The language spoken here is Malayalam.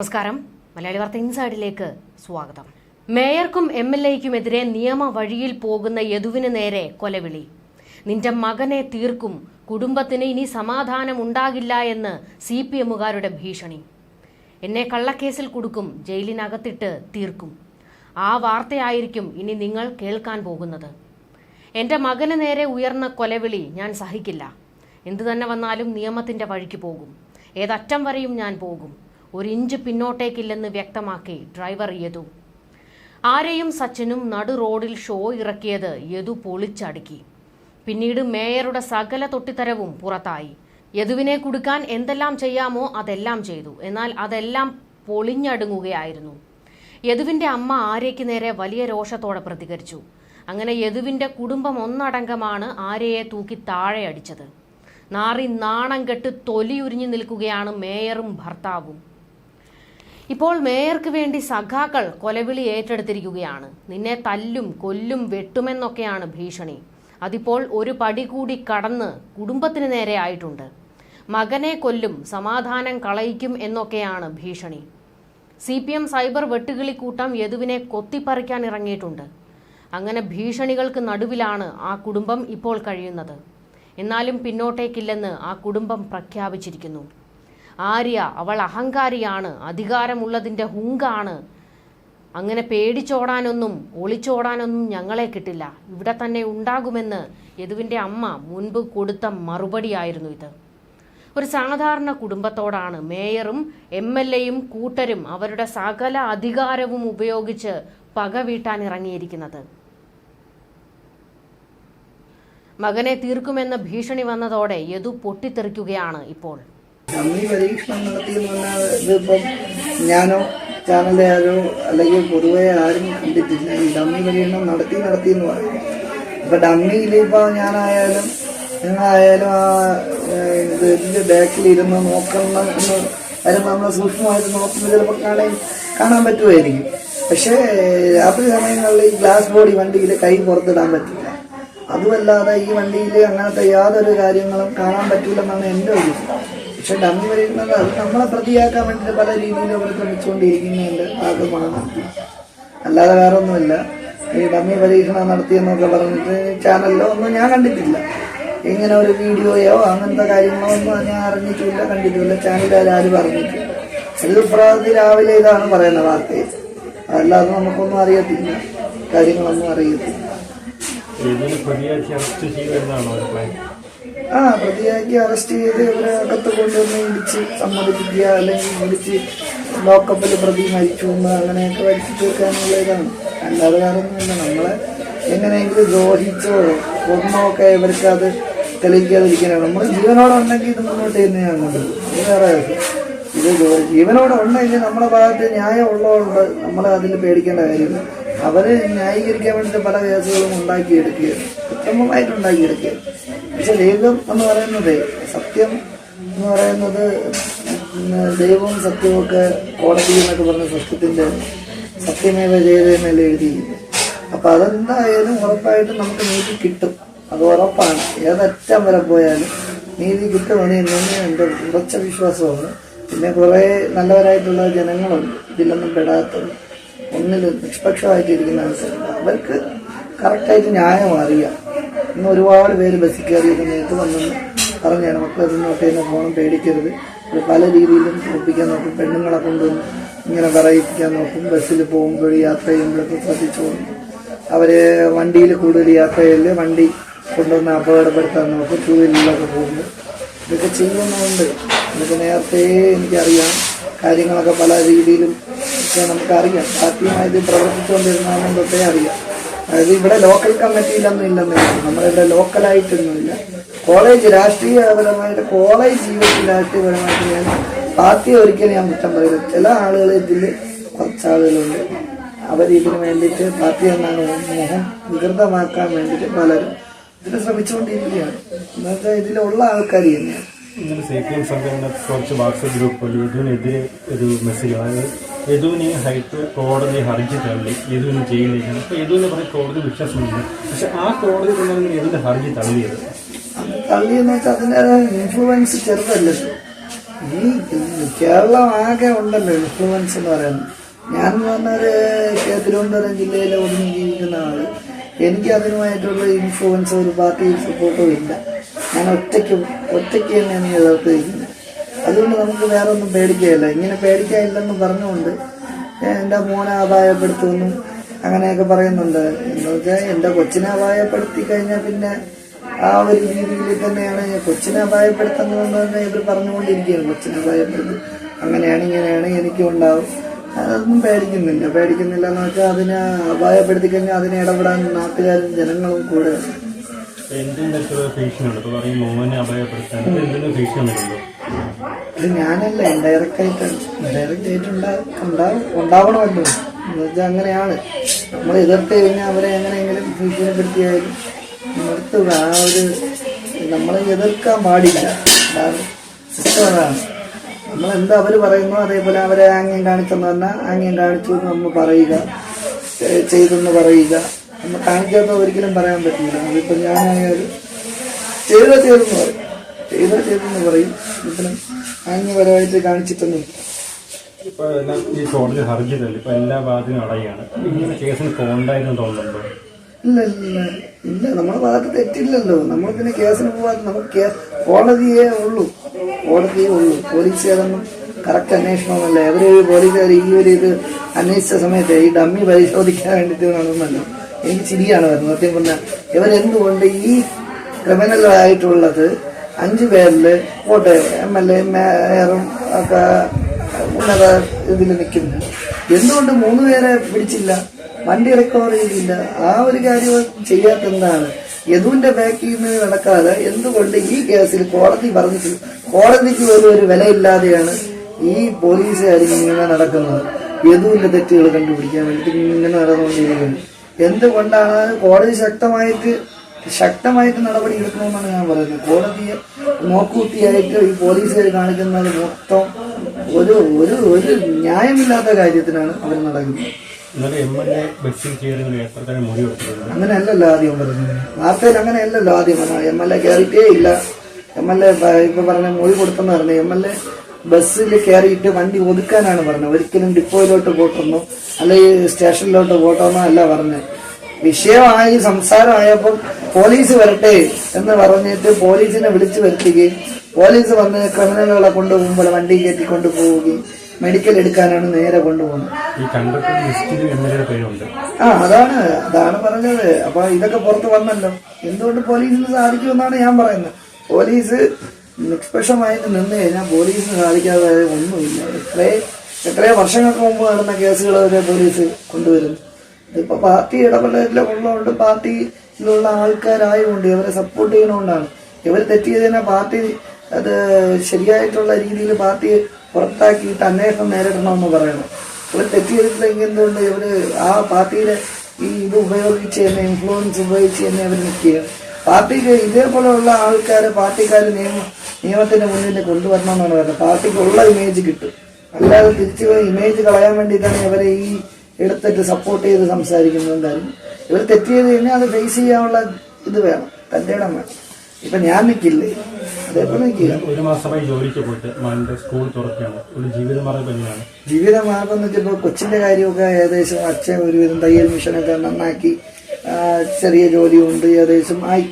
നമസ്കാരം. മലയാളി വാർത്ത ഇൻസൈഡിലേക്ക് സ്വാഗതം. മേയർക്കും എം എൽ എക്കുമെതിരെ നിയമ വഴിയിൽ പോകുന്ന യദുവിന് നേരെ കൊലവിളി. നിന്റെ മകനെ തീർക്കും. കുടുംബത്തിന് ഇനി സമാധാനം ഉണ്ടാകില്ല എന്ന് സി പി എമ്മുകാരുടെ ഭീഷണി. എന്നെ കള്ളക്കേസിൽ കൊടുക്കും. ജയിലിനകത്തിട്ട് തീർക്കും. ആ വാർത്തയായിരിക്കും ഇനി നിങ്ങൾ കേൾക്കാൻ പോകുന്നത്. എന്റെ മകന് നേരെ ഉയർന്ന കൊലവിളി ഞാൻ സഹിക്കില്ല. എന്തു തന്നെ വന്നാലും നിയമത്തിന്റെ വഴിക്ക് പോകും. ഏതറ്റം വരെയും ഞാൻ പോകും. ഒരു ഇഞ്ച് പിന്നോട്ടേക്കില്ലെന്ന് വ്യക്തമാക്കി ഡ്രൈവർ യദു. ആരെയും സച്ചിനും നടു റോഡിൽ ഷോ ഇറക്കിയത് യദു പൊളിച്ചടുക്കി. പിന്നീട് മേയറുടെ സകല തൊട്ടിത്തരവും പുറത്തായി. യദുവിനെ കൊടുക്കാൻ എന്തെല്ലാം ചെയ്യാമോ അതെല്ലാം ചെയ്തു. എന്നാൽ അതെല്ലാം പൊളിഞ്ഞടുങ്ങുകയായിരുന്നു. യദുവിന്റെ അമ്മ ആര്യയ്ക്ക് നേരെ വലിയ രോഷത്തോടെ പ്രതികരിച്ചു. അങ്ങനെ യദുവിന്റെ കുടുംബം ഒന്നടങ്കമാണ് ആര്യയെ തൂക്കി താഴെ അടിച്ചത് നാറി നാണം കെട്ട് തൊലിയുരിഞ്ഞു നിൽക്കുകയാണ് മേയറും ഭർത്താവും. ഇപ്പോൾ മേയർക്ക് വേണ്ടി സഖാക്കൾ കൊലവിളി ഏറ്റെടുത്തിരിക്കുകയാണ്. നിന്നെ തല്ലും കൊല്ലും വെട്ടുമെന്നൊക്കെയാണ് ഭീഷണി. അതിപ്പോൾ ഒരു പടി കൂടി കടന്ന് കുടുംബത്തിന് നേരെ ആയിട്ടുണ്ട്. മകനെ കൊല്ലും സമാധാനം കളയിക്കും എന്നൊക്കെയാണ് ഭീഷണി. സി പി എം സൈബർ വെട്ടുകിളിക്കൂട്ടം യദുവിനെ കൊത്തിപ്പറിക്കാൻ ഇറങ്ങിയിട്ടുണ്ട്. അങ്ങനെ ഭീഷണികൾക്ക് നടുവിലാണ് ആ കുടുംബം ഇപ്പോൾ കഴിയുന്നത്. എന്നാലും പിന്നോട്ടേക്കില്ലെന്ന് ആ കുടുംബം പ്രഖ്യാപിച്ചിരിക്കുന്നു. ആര്യ അവൾ അഹങ്കാരിയാണ്. അധികാരമുള്ളതിന്റെ ഹുങ്കാണ്. അങ്ങനെ പേടിച്ചോടാനൊന്നും ഒളിച്ചോടാനൊന്നും ഞങ്ങളെ കിട്ടില്ല. ഇവിടെ തന്നെ ഉണ്ടാകുമെന്ന് യദുവിന്റെ അമ്മ മുൻപ് കൊടുത്ത മറുപടിയായിരുന്നു ഇത്. ഒരു സാധാരണ കുടുംബത്തോടാണ്. മേയറും എം എൽ എയും കൂട്ടരും അവരുടെ സകല അധികാരവും ഉപയോഗിച്ച് പക വീട്ടാൻ ഇറങ്ങിയിരിക്കുന്നത്. മകനെ തീർക്കുമെന്ന ഭീഷണി വന്നതോടെ യദു പൊട്ടിത്തെറിക്കുകയാണ് ഇപ്പോൾ. ഡമ്മി പരീക്ഷണം നടത്തിയെന്ന് പറഞ്ഞാൽ ഇതിപ്പം ഞാനോ ചാനലിലെ ആരോ അല്ലെങ്കിൽ പൊതുവെ ആരും കണ്ടിട്ടില്ല. ഈ ഡമ്മി പരീക്ഷണം നടത്തി നടത്തി എന്ന് പറയും. അപ്പം ഡമ്മിയിൽ ഇപ്പോൾ ഞാനായാലും നിങ്ങളായാലും ആ ഇത് ഇതിന്റെ ബാക്കിൽ ഇരുന്ന് നോക്കുന്ന എന്ന് അതിന് നമ്മൾ സൂക്ഷ്മമായിട്ട് നോക്കുമ്പോൾ ചിലപ്പോൾ കാണാൻ കാണാൻ പറ്റുമായിരിക്കും. പക്ഷേ രാത്രി സമയങ്ങളിൽ ഈ ഗ്ലാസ് ബോഡി വണ്ടിയിൽ കൈ പുറത്തിടാൻ പറ്റില്ല. അതുമല്ലാതെ ഈ വണ്ടിയിൽ അങ്ങനത്തെ യാതൊരു കാര്യങ്ങളും കാണാൻ പറ്റില്ലെന്നാണ് എന്റെ ഒരു. പക്ഷെ ഡമ്മി വരുന്നത് അത് നമ്മളെ പ്രതിയാക്കാൻ വേണ്ടിയിട്ട് പല രീതിയിൽ അവർ ശ്രമിച്ചുകൊണ്ടിരിക്കുന്നതിന്റെ ഭാഗമാണ്. അല്ലാതെ വേറെ ഒന്നുമില്ല ഈ ഡമ്മി പരീക്ഷണം നടത്തിയെന്നൊക്കെ പറഞ്ഞിട്ട് ചാനലിലോ ഒന്നും ഞാൻ കണ്ടിട്ടില്ല. ഇങ്ങനെ ഒരു വീഡിയോയോ അങ്ങനത്തെ കാര്യങ്ങളോ ഒന്നും ഞാൻ അറിഞ്ഞിട്ടില്ല കണ്ടിട്ടില്ല. ചാനലുകാർ ആരും പറഞ്ഞിട്ടില്ല എല്ലാ പ്രാതി രാവിലെ ഇതാണ് പറയുന്ന വാർത്തയെ അല്ലാതെ നമുക്കൊന്നും അറിയത്തില്ല. കാര്യങ്ങളൊന്നും അറിയത്തില്ല. ആ പ്രതിയാക്കി അറസ്റ്റ് ചെയ്ത് ഇവരെ അകത്ത് കൊണ്ടുവന്ന് ഇടിച്ച് സമ്മതിപ്പിക്കുക അല്ലെങ്കിൽ ഇടിച്ച് ലോക്കപ്പിൽ പ്രതി മരിച്ചു എന്ന് അങ്ങനെയൊക്കെ വരുത്തി തീർക്കാനുള്ള ഇതാണ്. അല്ലാതെ കാരണം നമ്മളെ എങ്ങനെയെങ്കിലും ദ്രോഹിച്ചോ കൊന്നോ ഇവർക്ക് അത് തെളിയിക്കാതിരിക്കാനാണ്. നമ്മൾ ജീവനോടെ ഉണ്ടെങ്കിൽ ഇത് മുന്നോട്ട് തന്നെയാണ്. വേറെ ഇത് ജീവനോടെ ഉണ്ടെങ്കിൽ നമ്മുടെ ഭാഗത്ത് ന്യായം ഉള്ളതുകൊണ്ട് നമ്മൾ അതിൽ പേടിക്കേണ്ട കാര്യമില്ല അവർ ന്യായീകരിക്കാൻ വേണ്ടിയിട്ട് പല കേസുകളും ഉണ്ടാക്കിയെടുക്കുക ഉത്തമമായിട്ട് ഉണ്ടാക്കിയെടുക്കുകയാണ്. പക്ഷെ ദൈവം എന്ന് പറയുന്നത് സത്യം എന്ന് പറയുന്നത് ദൈവവും സത്യവും ഒക്കെ കോടതി എന്നൊക്കെ പറഞ്ഞ സത്യത്തിന്റെ സത്യമേവ ചെയ്തതെന്നല്ലേ എഴുതിയില്ല അപ്പൊ അതെന്തായാലും ഉറപ്പായിട്ടും നമുക്ക് നീതി കിട്ടും. അത് ഉറപ്പാണ്. ഏതറ്റം വരെ പോയാലും നീതി കിട്ടുമെന്ന് എന്നെ എന്റെ ഉറച്ച വിശ്വാസമാണ്. പിന്നെ കുറെ നല്ലവരായിട്ടുള്ള ജനങ്ങളുണ്ട്. ഇതിലൊന്നും പെടാത്തത് ഒന്നിലും നിഷ്പക്ഷമായിട്ടിരിക്കുന്ന അവസരം അവർക്ക് കറക്റ്റായിട്ട് ന്യായം അറിയാം. ഇന്ന് ഒരുപാട് പേര് ബസ് കയറിയൊക്കെ നേരിട്ട് വന്നെന്ന് പറഞ്ഞാണ് മക്കളെ മുന്നോട്ട് തന്നെ പോകണം പേടിക്കരുത്. പല രീതിയിലും ഒപ്പിക്കാൻ നോക്കും പെണ്ണുങ്ങളെ കൊണ്ടുവന്ന് ഇങ്ങനെ പറയിപ്പിക്കാൻ നോക്കും. ബസ്സിൽ പോകുമ്പോൾ യാത്ര ചെയ്യുമ്പോഴൊക്കെ ശ്രദ്ധിച്ചു പോകും. അവർ വണ്ടിയിൽ കൂടുതൽ യാത്ര ചെയ്യൽ വണ്ടി കൊണ്ടുവന്ന് അപകടപ്പെടുത്താൻ നോക്കും ടൂ വീലറിലൊക്കെ പോകുമ്പോൾ ഇതൊക്കെ ചെയ്യുന്നുണ്ട് ഇതൊക്കെ നേരത്തെ എനിക്കറിയാം കാര്യങ്ങളൊക്കെ പല രീതിയിലും ഒക്കെ നമുക്കറിയാം. സാധ്യമായത് പ്രവർത്തിച്ചുകൊണ്ടിരുന്നാലും തൊട്ടേ അറിയാം. അതായത് ഇവിടെ ലോക്കൽ കമ്മിറ്റിയിലൊന്നും ഇല്ലെന്ന് നമ്മളിവിടെ ലോക്കലായിട്ടൊന്നുമില്ല കോളേജ് രാഷ്ട്രീയപരമായിട്ട് കോളേജ് ജീവിതത്തിൽ രാഷ്ട്രീയപരമായിട്ട് ഞാൻ പാർട്ടി ഒരിക്കലും ഞാൻ കുറ്റം പറയില്ല. ചില ആളുകൾ ഇതിൽ കുറച്ച് ആളുകളുണ്ട്. അവർ ഇതിന് വേണ്ടിയിട്ട് പാർട്ടി എന്നാണ് മോഹം വികൃതമാക്കാൻ വേണ്ടിയിട്ട് പലരും ഇതിന് ശ്രമിച്ചുകൊണ്ടിരിക്കുകയാണ്. എന്നുവെച്ചാൽ ഇതിലുള്ള ആൾക്കാർ തന്നെയാണ്. സി പി എം സംഘടന കുറച്ച് വാട്സപ്പ് ഗ്രൂപ്പ് യദുവിനെതിരെ ഒരു മെസ്സേജ് യദുവിനെ ഹൈറ്റ് കോടതി ഹർജി തള്ളി യദുവിന് ജയിലിരിക്കണം അപ്പോൾ യദുവിനെ പറഞ്ഞ കോടതി വിശ്വാസമില്ല പക്ഷെ ആ കോടതി കൊണ്ടാണ് യദുവിന്റെ ഹർജി തള്ളിയത്. തള്ളിയെന്ന് വെച്ചാൽ അതിന്റെതായ ഇൻഫ്ലുവൻസ് ചെറുതല്ല? ഈ കേരളം ആകെ ഉണ്ടല്ലോ ഇൻഫ്ലുവൻസ് എന്ന് പറയുന്നത്. ഞാൻ എന്ന് പറഞ്ഞൊരു തിരുവനന്തപുരം ജില്ലയിലെ ഒതുങ്ങി ജീവിക്കുന്ന ആൾ. എനിക്ക് അതിനുമായിട്ടുള്ള ഇൻഫ്ലുവൻസ് ഒരു പാർട്ടി സപ്പോർട്ടും ഇല്ല. ഞാൻ ഒറ്റയ്ക്ക് ഒറ്റയ്ക്ക് തന്നെയാണ് എതിർത്തിരിക്കുന്നത് അതുകൊണ്ട് നമുക്ക് വേറെ ഒന്നും പേടിക്കുകയില്ല. ഇങ്ങനെ പേടിക്കാനില്ലെന്ന് പറഞ്ഞുകൊണ്ട് എന്റെ മോനെ അപായപ്പെടുത്തുമെന്നും അങ്ങനെയൊക്കെ പറയുന്നുണ്ട്. എന്ന് വെച്ചാൽ എന്റെ കൊച്ചിനെ അപായപ്പെടുത്തി കഴിഞ്ഞാൽ പിന്നെ ആ ഒരു രീതിയിൽ തന്നെയാണ് കൊച്ചിനെ അപായപ്പെടുത്തുന്നതെന്ന് തന്നെ ഇവർ പറഞ്ഞുകൊണ്ടിരിക്കുകയാണ്. കൊച്ചിനെ അപായപ്പെടുത്തി. അങ്ങനെയാണ് ഇങ്ങനെയാണ് എനിക്കും ഉണ്ടാവും. അതൊന്നും പേടിക്കുന്നില്ല. പേടിക്കുന്നില്ല എന്ന് വെച്ചാൽ അതിനെ അപായപ്പെടുത്തി കഴിഞ്ഞാൽ അതിനെ ഇടപെടാൻ നാട്ടുകാരും ജനങ്ങളും കൂടെ എന്തിനാണ് മോനെ ഭീഷണി വന്നിട്ടുണ്ടോ ഇത് ഞാനല്ല ഇൻഡയറക്റ്റ് ആയിട്ടാണ് ഇൻഡയറക്റ്റ് ആയിട്ട് ഉണ്ടാ- ഉണ്ടാവും ഉണ്ടാവണമല്ലോ എന്ന് വെച്ചാൽ അങ്ങനെയാണ്. നമ്മൾ എതിർത്ത് കഴിഞ്ഞാൽ അവരെ എങ്ങനെയെങ്കിലും ഭീഷണിപ്പെടുത്തിയായാലും നിർത്തുക ആ ഒരു നമ്മളെ എതിർക്കാൻ പാടില്ല. നമ്മൾ എന്താ അവർ പറയുന്നു അതേപോലെ അവരെ ആംഗ്യം കാണിച്ചെന്ന് പറഞ്ഞാൽ ആംഗ്യം കാണിച്ചു എന്ന് നമ്മൾ പറയുക. ചെയ്തെന്ന് പറയുക. നമ്മൾ കാണിക്കാത്ത ഒരിക്കലും പറയാൻ പറ്റില്ല. അതിപ്പോൾ ഞാനായാലും ചെയ്ത ചെയ്തെന്ന് പറയും. ചെയ്ത ചെയ്തെന്ന് പറയും. ഇതിനും ആംഗ്യപരമായിട്ട് കാണിച്ചിട്ടൊന്നും. ഇപ്പൊ എല്ലാം ഈ കോടതി ഹർജി തള്ളി ഇപ്പൊ എല്ലാ ബാധ്യതയും അടയാണ്. ഇങ്ങനെ കേസിന് പോകണ്ടായിരുന്നു തോന്നുന്നുണ്ടോ? ഇല്ല ഇല്ല ഇല്ല. നമ്മുടെ ഭാഗത്ത് തെറ്റില്ലല്ലോ. നമ്മൾ പിന്നെ കേസിന് പോവാതെ നമുക്ക് കേ- കോടതിയേ ഉള്ളൂ. കോടതിയേ ഉള്ളൂ. പോലീസുകാരൊന്നും കറക്റ്റ് അന്വേഷണമൊന്നുമല്ല. അവർ പോലീസുകാർ ഈ ഒരു ഇത് അന്വേഷിച്ച സമയത്ത് ഈ ഡമ്മി പരിശോധിക്കാൻ വേണ്ടിയിട്ട് നടന്നല്ലോ. എനിക്ക് ചിരിയാണ് വരുന്നത്. സത്യം പറഞ്ഞാൽ ഇവരെന്തുകൊണ്ട് ഈ ക്രിമിനൽ ആയിട്ടുള്ളത് അഞ്ചു പേരിൽ കോട്ടയം എം എൽ എ മേയറും ഒക്കെ ഉന്നത ഇതിൽ നിൽക്കുന്നു. എന്തുകൊണ്ട് മൂന്ന് പേരെ പിടിച്ചില്ല? വണ്ടി റിക്കവർ ചെയ്തില്ല. ആ ഒരു കാര്യം ചെയ്യാത്ത എന്താണ്? യദുവിന്റെ ബാക്കിൽ നിന്ന് നടക്കാതെ എന്തുകൊണ്ട് ഈ കേസിൽ കോടതി പറഞ്ഞു കോടതിക്ക് പോലും ഒരു വിലയില്ലാതെയാണ് ഈ പോലീസുകാർ ഇങ്ങനെ നടക്കുന്നത്? യദുവിന്റെ തെറ്റുകൾ കണ്ടുപിടിക്കാൻ വേണ്ടി ഇങ്ങനെ നടന്നുകൊണ്ടിരിക്കുന്നത് എന്തുകൊണ്ടാണ് കോടതി ശക്തമായിട്ട് ശക്തമായിട്ട് നടപടി എടുക്കണമെന്നാണ് ഞാൻ പറയുന്നത്. കോടതിയെ നോക്കൂട്ടിയായിട്ട് ഈ പോലീസുകാർ കാണിക്കുന്നത് മൊത്തം ഒരു ഒരു ഒരു ന്യായമില്ലാത്ത കാര്യത്തിനാണ് അവർ നടക്കുന്നത്. അങ്ങനെ അല്ലല്ലോ ആദ്യം പറഞ്ഞത്. വാർത്തയിൽ അങ്ങനെയല്ലല്ലോ ആദ്യം പറഞ്ഞത്. എം എൽ എ കയറിയിട്ടേ ഇല്ല. എം എൽ എ ഇപ്പൊ പറഞ്ഞ മൊഴി കൊടുത്തെന്ന് പറഞ്ഞു എം എൽ എ ബസ്സിൽ കയറിയിട്ട് വണ്ടി ഒതുക്കാനാണ് പറഞ്ഞത്. ഒരിക്കലും ഡിപ്പോയിലോട്ട് പോട്ടെന്നോ അല്ലെങ്കിൽ സ്റ്റേഷനിലോട്ട് പോട്ടെന്നോ അല്ല പറഞ്ഞത്. വിഷയമായി സംസാരമായപ്പോൾ പോലീസ് വരട്ടെ എന്ന് പറഞ്ഞിട്ട് പോലീസിനെ വിളിച്ചു വരുത്തുകയും പോലീസ് വന്ന് ക്രിമിനലുകളെ കൊണ്ടുപോകുമ്പോൾ വണ്ടി കയറ്റി കൊണ്ടുപോവുകയും മെഡിക്കൽ എടുക്കാനാണ് നേരെ കൊണ്ടുപോകുന്നത്. ആ അതാണ് അതാണ് പറഞ്ഞത്. അപ്പൊ ഇതൊക്കെ പുറത്ത് വന്നല്ലോ. എന്തുകൊണ്ട് പോലീസിന് സാധിക്കുമെന്നാണ് ഞാൻ പറയുന്നത്. പോലീസ് നിഷ്പക്ഷമായിട്ട് നിന്ന് കഴിഞ്ഞാൽ പോലീസിന് സാധിക്കാതെ ഒന്നുമില്ല. എത്രയോ എത്രയോ വർഷങ്ങൾക്ക് മുമ്പ് നടന്ന കേസുകൾ വരെ പോലീസ് കൊണ്ടുവരുന്നു. ഇതിപ്പോ പാർട്ടി ഇടപെടലിൽ ഉള്ളതുകൊണ്ട് പാർട്ടിയിലുള്ള ആൾക്കാരായതുകൊണ്ട് ഇവരെ സപ്പോർട്ട് ചെയ്യണോണ്ടാണ്. ഇവർ തെറ്റ് ചെയ്തതിനെ പാർട്ടി അത് ശരിയായിട്ടുള്ള രീതിയിൽ പാർട്ടി പുറത്താക്കിയിട്ട് അന്വേഷണം നേരിടണമെന്ന് പറയണം. ഇവർ തെറ്റ് ചെയ്തിട്ടില്ലെങ്കിൽ എന്തുകൊണ്ട് ഇവർ ആ പാർട്ടിയിലെ ഈ ഇത് ഉപയോഗിച്ച് തന്നെ ഇൻഫ്ലുവൻസ് ഉപയോഗിച്ച് തന്നെ അവർ നിൽക്കുകയാണ് പാർട്ടിക്ക് ഇതേപോലെയുള്ള ആൾക്കാരെ പാർട്ടിക്കാർ നിയമ നിയമത്തിന്റെ മുന്നിൽ കൊണ്ടുവരണമെന്നാണ് പറയുന്നത്. പാർട്ടിക്കുള്ള ഇമേജ് കിട്ടും. അല്ലാതെ തിരിച്ചു ഇമേജ് കളയാൻ വേണ്ടിയിട്ടാണ് ഇവരെ ഈ എടുത്തിട്ട് സപ്പോർട്ട് ചെയ്ത് സംസാരിക്കുന്നതുകൊണ്ടായിരുന്നു ഇവർ തെറ്റ് ചെയ്ത് കഴിഞ്ഞാൽ അത് ഫേസ് ചെയ്യാനുള്ള ഇത് വേണം. തന്റെ ഇടം വേണം. ഇപ്പൊ ഞാൻ നിൽക്കില്ലേ അതേപോലെ നിൽക്കില്ല ഒരു മാസമായി ജോലിക്ക് പോയിട്ട് മകന്റെ സ്കൂൾ തുറക്കുകയാണ്. ഒരു ജീവിതമാർഗം എങ്ങനെയാണ് ജീവിതമാർഗം എന്ന് വെച്ചപ്പോൾ കൊച്ചിന്റെ കാര്യമൊക്കെ ഏകദേശം അച്ഛൻ ഒരുവിധം തയ്യൽ മിഷനൊക്കെ നന്നാക്കി ചെറിയ ചെറിയ ജോലിയുണ്ട് ഏകദേശം ആയി.